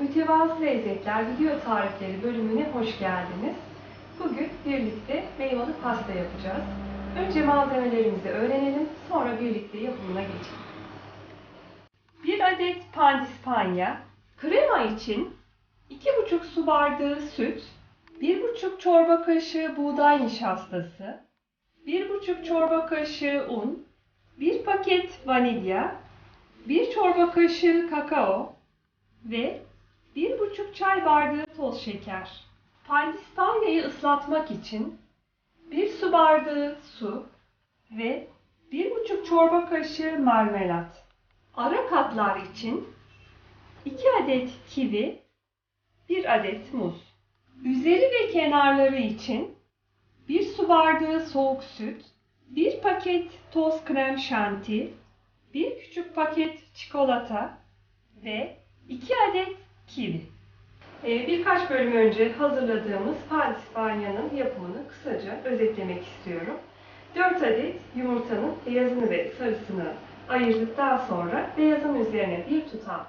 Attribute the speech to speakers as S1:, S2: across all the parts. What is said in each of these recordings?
S1: Mütevazı Lezzetler Video Tarifleri bölümüne hoş geldiniz. Bugün birlikte meyveli pasta yapacağız. Önce malzemelerimizi öğrenelim, sonra birlikte yapımına geçelim. 1 adet pandispanya, krema için 2,5 su bardağı süt, 1,5 çorba kaşığı buğday nişastası, 1,5 çorba kaşığı un, 1 paket vanilya, 1 çorba kaşığı kakao ve 1,5 çay bardağı toz şeker. Pandispanyayı ıslatmak için 1 su bardağı su ve 1,5 çorba kaşığı marmelat. Ara katlar için 2 adet kivi, 1 adet muz. Üzeri ve kenarları için 1 su bardağı soğuk süt, 1 paket toz krem şanti, 1 küçük paket çikolata ve 2 adet kivi. Ee, birkaç bölüm önce hazırladığımız pandispanyanın yapımını kısaca özetlemek istiyorum. 4 adet yumurtanın beyazını ve sarısını ayırdıktan sonra beyazın üzerine bir tutam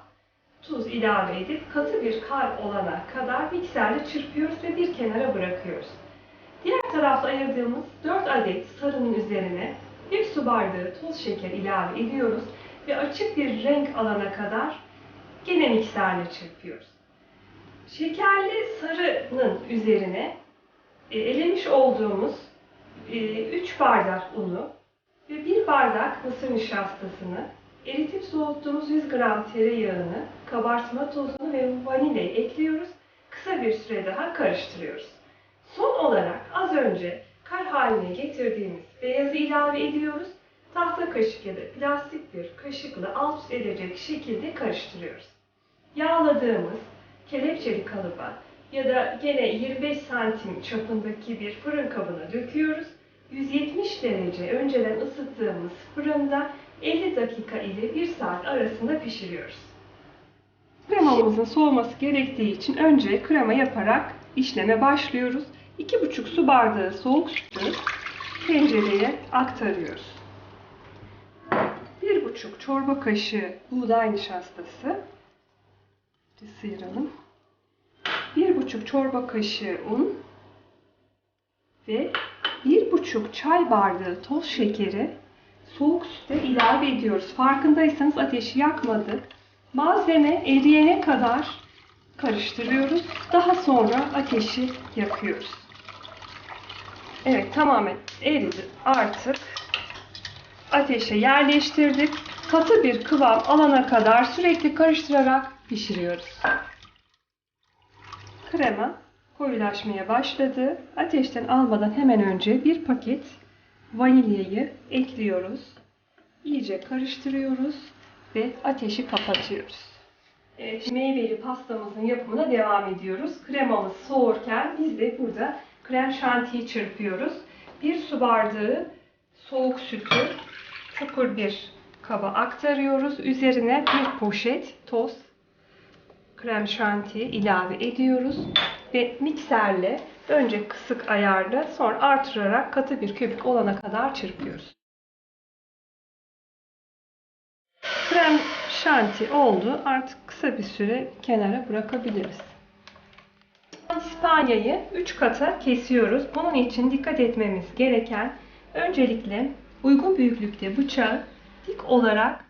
S1: tuz ilave edip katı bir kar olana kadar mikserle çırpıyoruz ve bir kenara bırakıyoruz. Diğer tarafta ayırdığımız 4 adet sarının üzerine bir su bardağı toz şeker ilave ediyoruz ve açık bir renk alana kadar gene mikserle çırpıyoruz. Şekerli sarının üzerine e, elemiş olduğumuz 3 bardak unu ve 1 bardak mısır nişastasını eritip soğuttuğumuz 100 gram tereyağını, kabartma tozunu ve vanilyayı ekliyoruz. Kısa bir süre daha karıştırıyoruz. Son olarak az önce kar haline getirdiğimiz beyazı ilave ediyoruz. Tahta kaşık ya da plastik bir kaşıkla alt üst edecek şekilde karıştırıyoruz. Yağladığımız kelepçeli kalıba ya da gene 25 santim çapındaki bir fırın kabına döküyoruz. 170 derece önceden ısıttığımız fırında 50 dakika ile 1 saat arasında pişiriyoruz. Kremamızın soğuması gerektiği için önce krema yaparak işleme başlıyoruz. 2,5 su bardağı soğuk sütü tencereye aktarıyoruz. 1,5 çorba kaşığı buğday nişastası sıyıralım. 1,5 çorba kaşığı un ve 1,5 çay bardağı toz şekeri soğuk süte ilave ediyoruz. Farkındaysanız ateşi yakmadık. Malzeme eriyene kadar karıştırıyoruz. Daha sonra ateşi yakıyoruz. Evet tamamen eridi artık. Ateşe yerleştirdik. Katı bir kıvam alana kadar sürekli karıştırarak pişiriyoruz. Krema koyulaşmaya başladı. Ateşten almadan hemen önce bir paket vanilyayı ekliyoruz. İyice karıştırıyoruz ve ateşi kapatıyoruz. Evet, meyveli pastamızın yapımına devam ediyoruz. Kremamız soğurken biz de burada krem şantiyi çırpıyoruz. Bir su bardağı soğuk sütü çukur bir kaba aktarıyoruz. Üzerine bir poşet toz krem şanti ilave ediyoruz ve mikserle önce kısık ayarla sonra artırarak katı bir köpük olana kadar çırpıyoruz. Krem şanti oldu. Artık kısa bir süre kenara bırakabiliriz. İspanyayı 3 kata kesiyoruz. Bunun için dikkat etmemiz gereken öncelikle uygun büyüklükte bıçağı dik olarak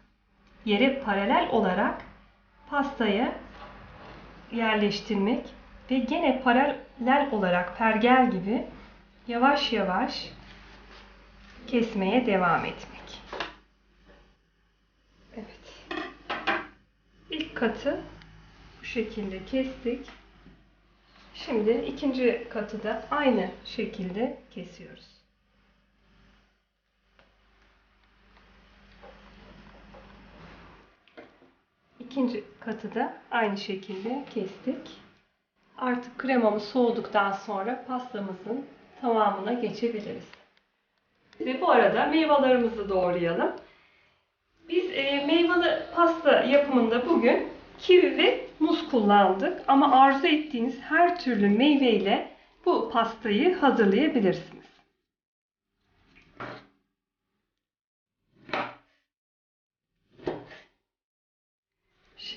S1: yere paralel olarak pastaya yerleştirmek ve gene paralel olarak pergel gibi yavaş yavaş kesmeye devam etmek. Evet. İlk katı bu şekilde kestik. Şimdi ikinci katı da aynı şekilde kesiyoruz. İkinci katı da aynı şekilde kestik. Artık kremamız soğuduktan sonra pastamızın tamamına geçebiliriz. Ve bu arada meyvelerimizi doğrayalım. Biz e, meyveli pasta yapımında bugün kivi ve muz kullandık. Ama arzu ettiğiniz her türlü meyve ile bu pastayı hazırlayabilirsiniz.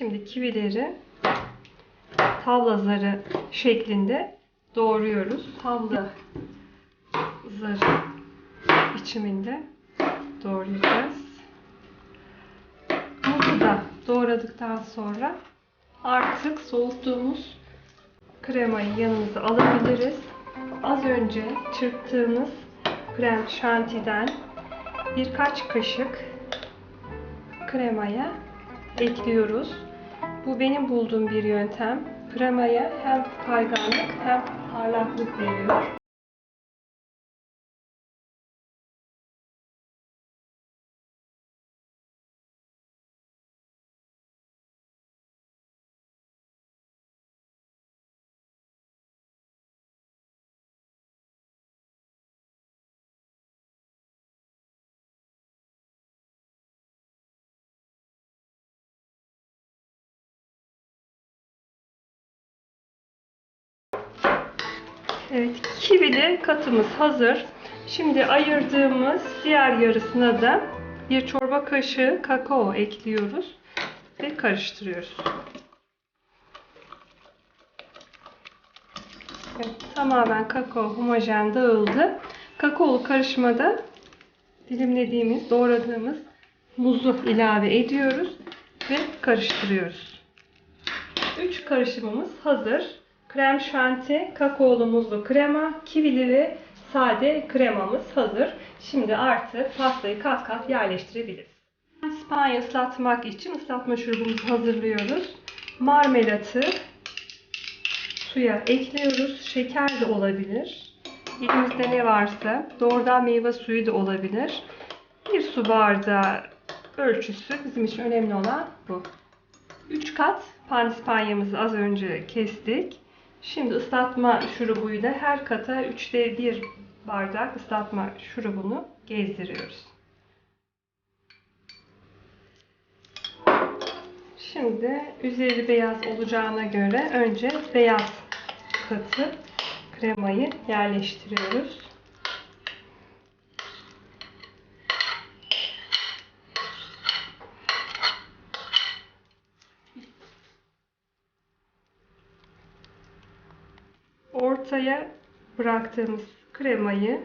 S1: Şimdi kivileri tavla zarı şeklinde doğruyoruz. Tavla zarı biçiminde doğrayacağız. Muzu da doğradıktan sonra artık soğuttuğumuz kremayı yanımıza alabiliriz. Az önce çırptığımız krem şantiden birkaç kaşık kremaya ekliyoruz. Bu benim bulduğum bir yöntem. Kremaya hem kayganlık hem parlaklık veriyor. Evet, kivili katımız hazır. Şimdi ayırdığımız diğer yarısına da bir çorba kaşığı kakao ekliyoruz ve karıştırıyoruz. Evet, tamamen kakao homojen dağıldı. Kakaolu karışmada dilimlediğimiz, doğradığımız muzu ilave ediyoruz ve karıştırıyoruz. 3 karışımımız hazır. Krem şanti, kakaolu muzlu krema, kivili ve sade kremamız hazır. Şimdi artık pastayı kat kat yerleştirebiliriz. İspanya ıslatmak için ıslatma şurubumuzu hazırlıyoruz. Marmelatı suya ekliyoruz. Şeker de olabilir. Elimizde ne varsa doğrudan meyve suyu da olabilir. Bir su bardağı ölçüsü bizim için önemli olan bu. 3 kat pandispanyamızı az önce kestik. Şimdi ıslatma şurubuyla her kata 3'te 1 bardak ıslatma şurubunu gezdiriyoruz. Şimdi üzeri beyaz olacağına göre önce beyaz katı kremayı yerleştiriyoruz. Ortaya bıraktığımız kremayı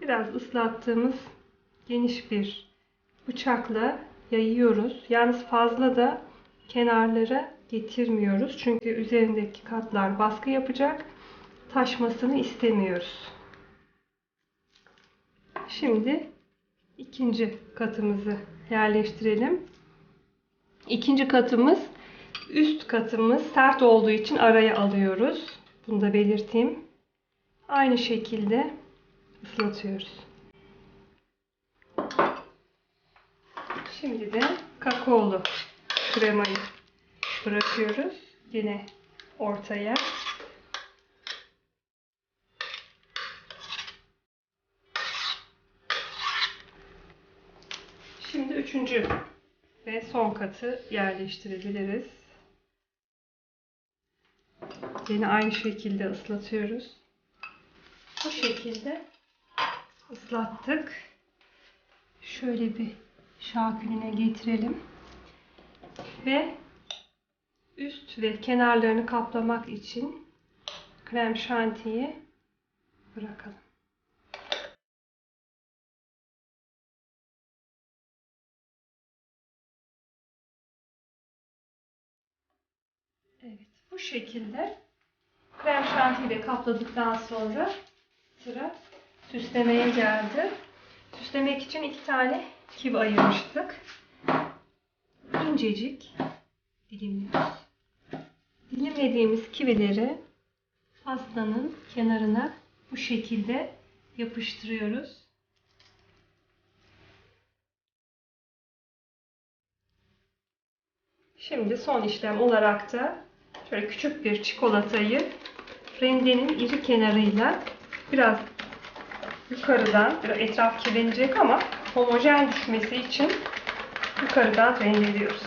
S1: biraz ıslattığımız geniş bir bıçakla yayıyoruz. Yalnız fazla da kenarlara getirmiyoruz. Çünkü üzerindeki katlar baskı yapacak. Taşmasını istemiyoruz. Şimdi ikinci katımızı yerleştirelim. İkinci katımız üst katımız sert olduğu için araya alıyoruz. Bunu da belirteyim. Aynı şekilde ıslatıyoruz. Şimdi de kakaolu kremayı bırakıyoruz. Yine ortaya. Şimdi üçüncü ve son katı yerleştirebiliriz. Yine aynı şekilde ıslatıyoruz. Bu şekilde ıslattık. Şöyle bir şakülüne getirelim. Ve üst ve kenarlarını kaplamak için krem şantiyi bırakalım. Evet, bu şekilde krem şantiyle kapladıktan sonra sıra süslemeye geldi. Süslemek için iki tane kivi ayırmıştık. İncecik dilimliyoruz. Dilimlediğimiz kivileri pastanın kenarına bu şekilde yapıştırıyoruz. Şimdi son işlem olarak da şöyle küçük bir çikolatayı rendenin iri kenarıyla biraz yukarıdan, biraz etraf kirlenecek ama homojen düşmesi için yukarıdan rendeliyoruz.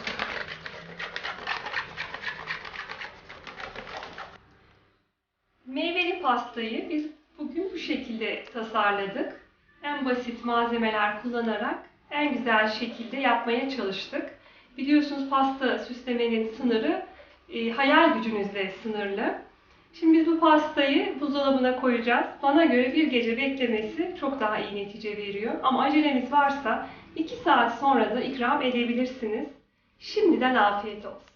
S1: Meyveli pastayı biz bugün bu şekilde tasarladık. En basit malzemeler kullanarak en güzel şekilde yapmaya çalıştık. Biliyorsunuz pasta süslemenin sınırı e, hayal gücünüzle sınırlı. Şimdi biz bu pastayı buzdolabına koyacağız. Bana göre bir gece beklemesi çok daha iyi netice veriyor. Ama aceleniz varsa 2 saat sonra da ikram edebilirsiniz. Şimdiden afiyet olsun.